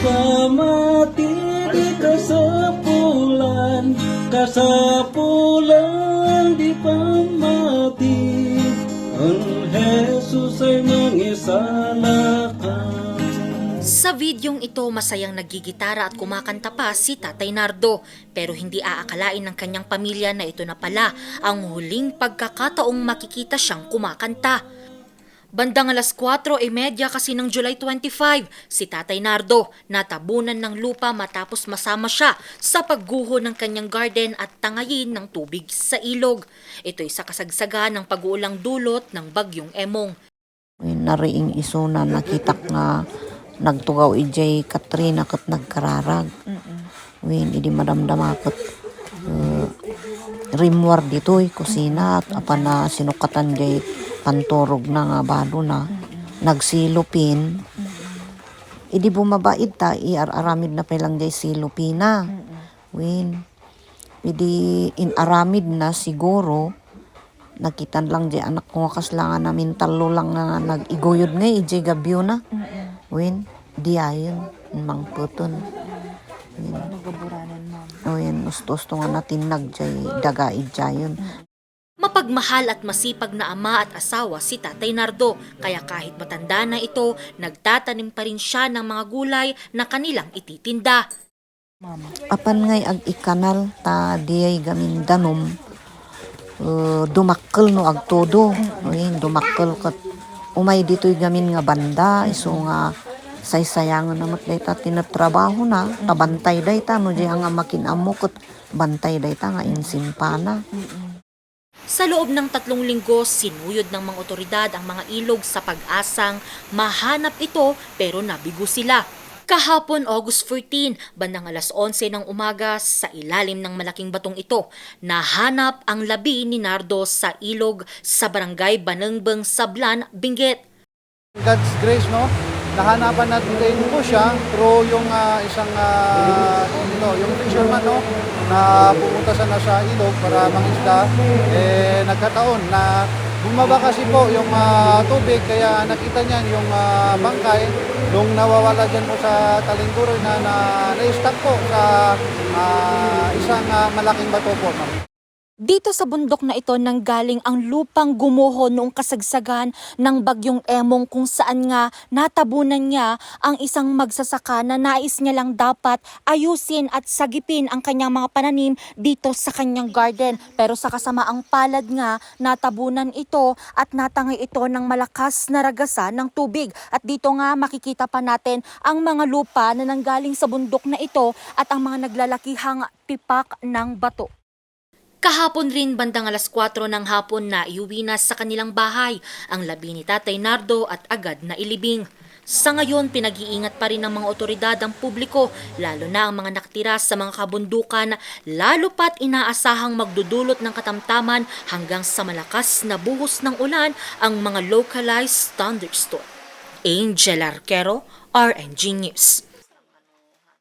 pamati di kasapulan Kasapulan di pamati Ang Jesus ay mangisalakan Sa videong ito, masayang nagigitara at kumakanta pa si Tatay Nardo. Pero hindi aakalain ng kanyang pamilya na ito na pala ang huling pagkakataong makikita siyang kumakanta. Bandang alas 4.30 kasi ng July 25, si Tatay Nardo natabunan ng lupa matapos masama siya sa pagguho ng kanyang garden at tangayin ng tubig sa ilog. Ito'y sa kasagsagan ng pag-uulang dulot ng bagyong Emong. nariing iso na nakita nga nagtugaw ijay Katrina kat nagkararag. Win, idi madamdama kat uh, rimwar dito eh, kusina at apa na sinukatan jay panturog na nga bado na nagsilupin. Idi bumabait ta, iar-aramid na pelang jay silupina. Win, idi inaramid na siguro nakitan lang di anak ko nga kaslangan namin talo lang nga nag-iguyod nga ije gabyo na. Win, di ayon, mang puton. Win. O yan, gusto-gusto nga natin nagjay daga ijayon. Mapagmahal at masipag na ama at asawa si Tatay Nardo, kaya kahit matanda na ito, nagtatanim pa rin siya ng mga gulay na kanilang ititinda. Apan ngay ag ikanal ta diyay gamin danom uh, dumakkel no ag todo. O yan, dumakkel kat umay dito'y gamin nga banda iso nga saysayangan namat dayta tinatrabaho na tabantay dayta no di nga makinamo kat bantay dayta nga insimpana. Sa loob ng tatlong linggo, sinuyod ng mga otoridad ang mga ilog sa pag-asang mahanap ito pero nabigo sila. Kahapon, August 14, bandang alas 11 ng umaga, sa ilalim ng malaking batong ito, nahanap ang labi ni Nardo sa ilog sa barangay Banangbang, Sablan, Benguet. God's grace, no? Nahanapan natin po siya through yung ah, isang uh, ito, yung fisherman, no? Na pumunta sana sa ilog para mangisda. Eh, nagkataon na bumaba kasi po yung ah, tubig kaya nakita niya yung ah, bangkay nung nawawala dyan po sa talingkuroy na na, na-stuck po sa ah, isang ah, malaking bato po. ma'am. Dito sa bundok na ito nanggaling ang lupang gumuho noong kasagsagan ng bagyong Emong kung saan nga natabunan niya ang isang magsasaka na nais niya lang dapat ayusin at sagipin ang kanyang mga pananim dito sa kanyang garden. Pero sa kasamaang palad nga, natabunan ito at natangi ito ng malakas na ragasan ng tubig. At dito nga makikita pa natin ang mga lupa na nanggaling sa bundok na ito at ang mga naglalakihang pipak ng bato. Kahapon rin bandang alas 4 ng hapon na iuwi na sa kanilang bahay ang labi ni Tatay Nardo at agad na ilibing. Sa ngayon, pinag-iingat pa rin ng mga otoridad ang publiko, lalo na ang mga nakatira sa mga kabundukan, lalo pat inaasahang magdudulot ng katamtaman hanggang sa malakas na buhos ng ulan ang mga localized thunderstorm. Angel Arquero, RNG News.